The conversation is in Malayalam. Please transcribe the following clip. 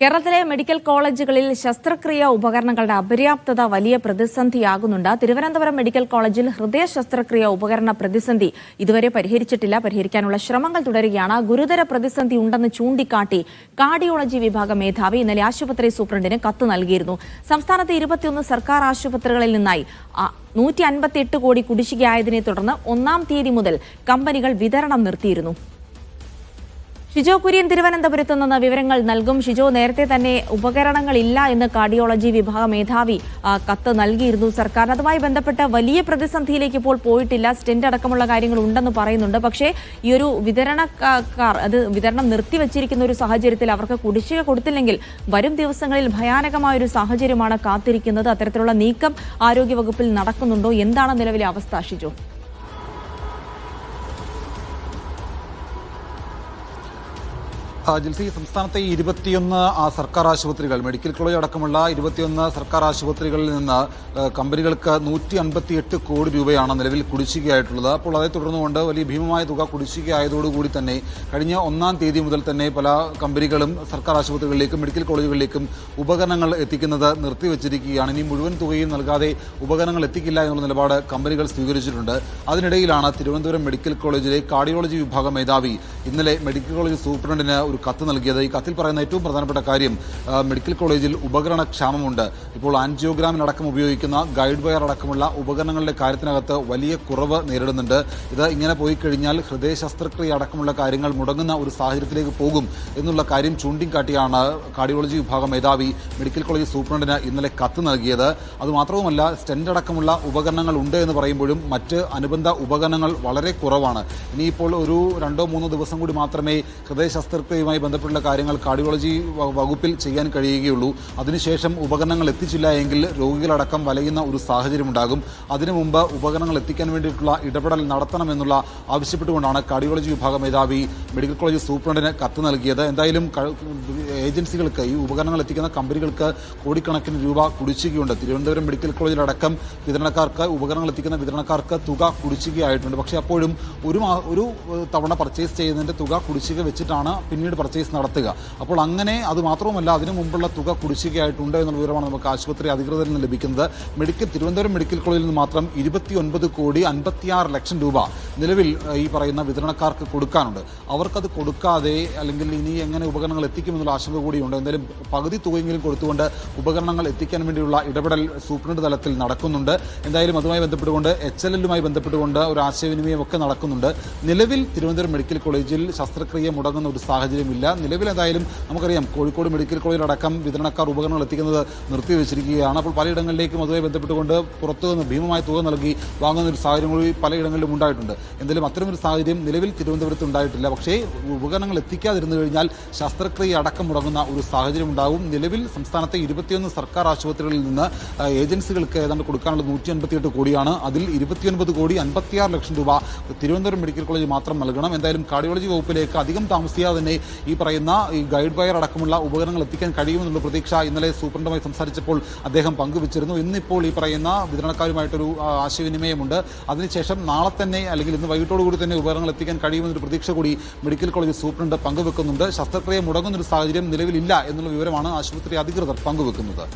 കേരളത്തിലെ മെഡിക്കൽ കോളേജുകളിൽ ശസ്ത്രക്രിയ ഉപകരണങ്ങളുടെ അപര്യാപ്തത വലിയ പ്രതിസന്ധിയാകുന്നുണ്ട്. തിരുവനന്തപുരം മെഡിക്കൽ കോളേജിൽ ഹൃദയ ശസ്ത്രക്രിയ ഉപകരണ പ്രതിസന്ധി ഇതുവരെ പരിഹരിച്ചിട്ടില്ല. പരിഹരിക്കാനുള്ള ശ്രമങ്ങൾ തുടരുകയാണ്. ഗുരുതര പ്രതിസന്ധി ഉണ്ടെന്ന് ചൂണ്ടിക്കാട്ടി കാർഡിയോളജി വിഭാഗം മേധാവി ഇന്നലെ ആശുപത്രി സൂപ്രണ്ടിന് കത്ത് നൽകിയിരുന്നു. സംസ്ഥാനത്തെ ഇരുപത്തിയൊന്ന് സർക്കാർ ആശുപത്രികളിൽ നിന്നായി നൂറ്റി അൻപത്തിയെട്ട് കോടി കുടിശ്ശികയായതിനെ തുടർന്ന് ഒന്നാം തീയതി മുതൽ കമ്പനികൾ വിതരണം നിർത്തിയിരുന്നു. ഷിജോ കുര്യൻ തിരുവനന്തപുരത്ത് നിന്ന് വിവരങ്ങൾ നൽകും. ഷിജോ നേരത്തെ തന്നെ ഉപകരണങ്ങളില്ല എന്ന് കാർഡിയോളജി വിഭാഗ മേധാവി കത്ത് നൽകിയിരുന്നു സർക്കാർ അതുമായി ബന്ധപ്പെട്ട വലിയ പ്രതിസന്ധിയിലേക്ക് ഇപ്പോൾ പോയിട്ടില്ല. സ്റ്റെൻഡ് അടക്കമുള്ള കാര്യങ്ങൾ ഉണ്ടെന്ന് പറയുന്നുണ്ട്. പക്ഷേ ഈ ഒരു വിതരണക്കാർ അത് വിതരണം നിർത്തിവച്ചിരിക്കുന്ന ഒരു സാഹചര്യത്തിൽ അവർക്ക് കുടിശ്ശിക കൊടുത്തില്ലെങ്കിൽ വരും ദിവസങ്ങളിൽ ഭയാനകമായ ഒരു സാഹചര്യമാണ് കാത്തിരിക്കുന്നത്. അത്തരത്തിലുള്ള നീക്കം ആരോഗ്യവകുപ്പിൽ നടക്കുന്നുണ്ടോ? എന്താണ് നിലവിലെ അവസ്ഥ ഷിജോ? ജിൽസി സംസ്ഥാനത്തെ ഇരുപത്തിയൊന്ന് സർക്കാർ ആശുപത്രികൾ മെഡിക്കൽ കോളേജ് അടക്കമുള്ള ഇരുപത്തിയൊന്ന് സർക്കാർ ആശുപത്രികളിൽ നിന്ന് കമ്പനികൾക്ക് നൂറ്റി അൻപത്തി എട്ട് കോടി രൂപയാണ് നിലവിൽ കുടിശ്ശികയായിട്ടുള്ളത്. അപ്പോൾ അതേ തുടർന്നുകൊണ്ട് വലിയ ഭീമമായ തുക കുടിശ്ശികയായതോടുകൂടി തന്നെ കഴിഞ്ഞ ഒന്നാം തീയതി മുതൽ തന്നെ പല കമ്പനികളും സർക്കാർ ആശുപത്രികളിലേക്കും മെഡിക്കൽ കോളേജുകളിലേക്കും ഉപകരണങ്ങൾ എത്തിക്കുന്നത് നിർത്തിവച്ചിരിക്കുകയാണ്. ഇനി മുഴുവൻ തുകയും നൽകാതെ ഉപകരണങ്ങൾ എത്തിക്കില്ല എന്നുള്ള നിലപാട് കമ്പനികൾ സ്വീകരിച്ചിട്ടുണ്ട്. അതിനിടയിലാണ് തിരുവനന്തപുരം മെഡിക്കൽ കോളേജിലെ കാർഡിയോളജി വിഭാഗം മേധാവി ഇന്നലെ മെഡിക്കൽ കോളേജ് സൂപ്രണ്ടിന് ഒരു കത്ത് നൽകിയത്. ഈ കത്തിൽ പറയുന്ന ഏറ്റവും പ്രധാനപ്പെട്ട കാര്യം മെഡിക്കൽ കോളേജിൽ ഉപകരണ ക്ഷാമമുണ്ട്. ഇപ്പോൾ ആൻജിയോഗ്രാമിനടക്കം ഉപയോഗിക്കുന്ന ഗൈഡ് വയർ അടക്കമുള്ള ഉപകരണങ്ങളുടെ കാര്യത്തിനകത്ത് വലിയ കുറവ് നേരിടുന്നുണ്ട്. ഇത് ഇങ്ങനെ പോയി കഴിഞ്ഞാൽ ഹൃദയ ശസ്ത്രക്രിയ അടക്കമുള്ള കാര്യങ്ങൾ മുടങ്ങുന്ന ഒരു സാഹചര്യത്തിലേക്ക് പോകും എന്നുള്ള കാര്യം ചൂണ്ടിക്കാട്ടിയാണ് കാർഡിയോളജി വിഭാഗം മേധാവി മെഡിക്കൽ കോളേജ് സൂപ്രണ്ടിന് ഇന്നലെ കത്ത് നൽകിയത്. അതുമാത്രവുമല്ല സ്റ്റെന്റ് അടക്കമുള്ള ഉപകരണങ്ങൾ ഉണ്ട് എന്ന് പറയുമ്പോഴും മറ്റ് അനുബന്ധ ഉപകരണങ്ങൾ വളരെ കുറവാണ്. ഇനിയിപ്പോൾ ഒരു രണ്ടോ മൂന്നോ ദിവസം കൂടി മാത്രമേ ഹൃദയ ശസ്ത്രക്രിയയുമായി ബന്ധപ്പെട്ടുള്ള കാര്യങ്ങൾ കാർഡിയോളജി വകുപ്പിൽ ചെയ്യാൻ കഴിയുകയുള്ളൂ. അതിനുശേഷം ഉപകരണങ്ങൾ എത്തിച്ചില്ല എങ്കിൽ രോഗികളടക്കം വലയുന്ന ഒരു സാഹചര്യം ഉണ്ടാകും അതിനു മുമ്പ് ഉപകരണങ്ങൾ എത്തിക്കാൻ വേണ്ടിയിട്ടുള്ള ഇടപെടൽ നടത്തണമെന്നുള്ള ആവശ്യപ്പെട്ടുകൊണ്ടാണ് കാർഡിയോളജി വിഭാഗം മേധാവി മെഡിക്കൽ കോളേജ് സൂപ്രണ്ടിന് കത്ത് നൽകിയത്. എന്തായാലും ഏജൻസികൾക്ക് ഈ ഉപകരണങ്ങൾ എത്തിക്കുന്ന കമ്പനികൾക്ക് കോടിക്കണക്കിന് രൂപ കുടിശ്ശികയുണ്ട്. തിരുവനന്തപുരം മെഡിക്കൽ കോളേജിലടക്കം വിതരണക്കാർക്ക് ഉപകരണങ്ങൾ എത്തിക്കുന്ന വിതരണക്കാർക്ക് തുക കുടിശ്ശികയായിട്ടുണ്ട്. പക്ഷേ അപ്പോഴും ഒരു ഒരു തവണ പർച്ചേസ് ചെയ്യുന്നതിന്റെ തുക കുടിശ്ശിക വെച്ചിട്ടാണ് പിന്നീട് പർച്ചേസ് നടത്തുക. അപ്പോൾ അങ്ങനെ അത് മാത്രവുമല്ല അതിനു മുമ്പുള്ള തുക കുടിശ്ശികയായിട്ടുണ്ട് എന്നുള്ള വിവരമാണ് നമുക്ക് ആശുപത്രി അധികൃതരിൽ നിന്ന് ലഭിക്കുന്നത്. മെഡിക്കൽ തിരുവനന്തപുരം മെഡിക്കൽ കോളേജിൽ നിന്ന് മാത്രം ഇരുപത്തിയൊൻപത് കോടി അൻപത്തിയാറ് ലക്ഷം രൂപ നിലവിൽ ഈ പറയുന്ന വിതരണക്കാർക്ക് കൊടുക്കാനുണ്ട്. അവർക്കത് കൊടുക്കാതെ അല്ലെങ്കിൽ ഇനി എങ്ങനെ ഉപകരണങ്ങൾ എത്തിക്കുമെന്നുള്ള ആശങ്ക കൂടിയുണ്ട്. എന്തായാലും പകുതി തുകയെങ്കിലും കൊടുത്തുകൊണ്ട് ഉപകരണങ്ങൾ എത്തിക്കാൻ വേണ്ടിയുള്ള ഇടപെടൽ സൂപ്രണ്ട് തലത്തിൽ നടക്കുന്നുണ്ട്. എന്തായാലും അതുമായി ബന്ധപ്പെട്ടുകൊണ്ട് എച്ച് എൽ എല്ലുമായി ബന്ധപ്പെട്ടുകൊണ്ട് ഒരു ആശയവിനിമയം ഒക്കെ നടക്കുന്നുണ്ട്. നിലവിൽ തിരുവനന്തപുരം മെഡിക്കൽ കോളേജിൽ ശസ്ത്രക്രിയ മുടങ്ങുന്ന ഒരു സാഹചര്യമില്ല. നിലവിൽ എന്തായാലും നമുക്കറിയാം കോഴിക്കോട് മെഡിക്കൽ കോളേജിലടക്കം വിതരണക്കാർ ഉപകരണങ്ങൾ എത്തിക്കുന്നത് നിർത്തിവെച്ചിരിക്കുകയാണ്. അപ്പോൾ പലയിടങ്ങളിലേക്കും അതുമായി ബന്ധപ്പെട്ടുകൊണ്ട് പുറത്തുനിന്ന് ഭീമമായ തുക നൽകി വാങ്ങുന്ന ഒരു സാഹചര്യം കൂടി പലയിടങ്ങളിലും ഉണ്ടായിട്ടുണ്ട്. എന്തായാലും അത്തരമൊരു സാഹചര്യം നിലവിൽ തിരുവനന്തപുരത്ത് ഉണ്ടായിട്ടില്ല. പക്ഷേ ഉപകരണങ്ങൾ എത്തിക്കാതിരുന്നു കഴിഞ്ഞാൽ ശസ്ത്രക്രിയ അടക്കം മുടങ്ങുന്ന ഒരു സാഹചര്യം ഉണ്ടാവും. നിലവിൽ സംസ്ഥാനത്തെ ഇരുപത്തിയൊന്ന് സർക്കാർ ആശുപത്രികളിൽ നിന്ന് ഏജൻസികൾക്ക് ഏതാണ്ട് കൊടുക്കാനുള്ള നൂറ്റി അൻപത്തിയെട്ട് കോടിയാണ്. അതിൽ ഇരുപത്തിയൊൻപത് കോടി അൻപത്തിയാറ് ലക്ഷം രൂപ തിരുവനന്തപുരം മെഡിക്കൽ കോളേജ് മാത്രം നൽകണം. എന്തായാലും കാർഡിയോളജി വകുപ്പിലേക്ക് അധികം താമസിയാതെ തന്നെ ഈ പറയുന്ന ഈ ഗൈഡ് വയർ അടക്കമുള്ള ഉപകരണങ്ങൾ എത്തിക്കാൻ കഴിയുമെന്നുള്ള പ്രതീക്ഷ ഇന്നലെ സൂപ്രണ്ടുമായി സംസാരിച്ചപ്പോൾ അദ്ദേഹം പങ്കുവച്ചിരുന്നു. ഇന്നിപ്പോൾ ഈ പറയുന്ന വിതരണക്കാരുമായിട്ടൊരു ആശയവിനിമയമുണ്ട്. അതിനുശേഷം നാളെ തന്നെ അല്ലെങ്കിൽ ഇന്ന് വൈകിട്ടോടുകൂടി തന്നെ ഉപകരണങ്ങൾ എത്തിക്കാൻ കഴിയുമെന്നൊരു പ്രതീക്ഷ കൂടി മെഡിക്കൽ കോളേജ് സൂപ്രണ്ട് പങ്കുവെക്കുന്നുണ്ട്. ശസ്ത്രക്രിയ മുടങ്ങുന്നൊരു സാഹചര്യം നിലവിലില്ല എന്നുള്ള വിവരമാണ് ആശുപത്രി അധികൃതർ പങ്കുവെക്കുന്നത്.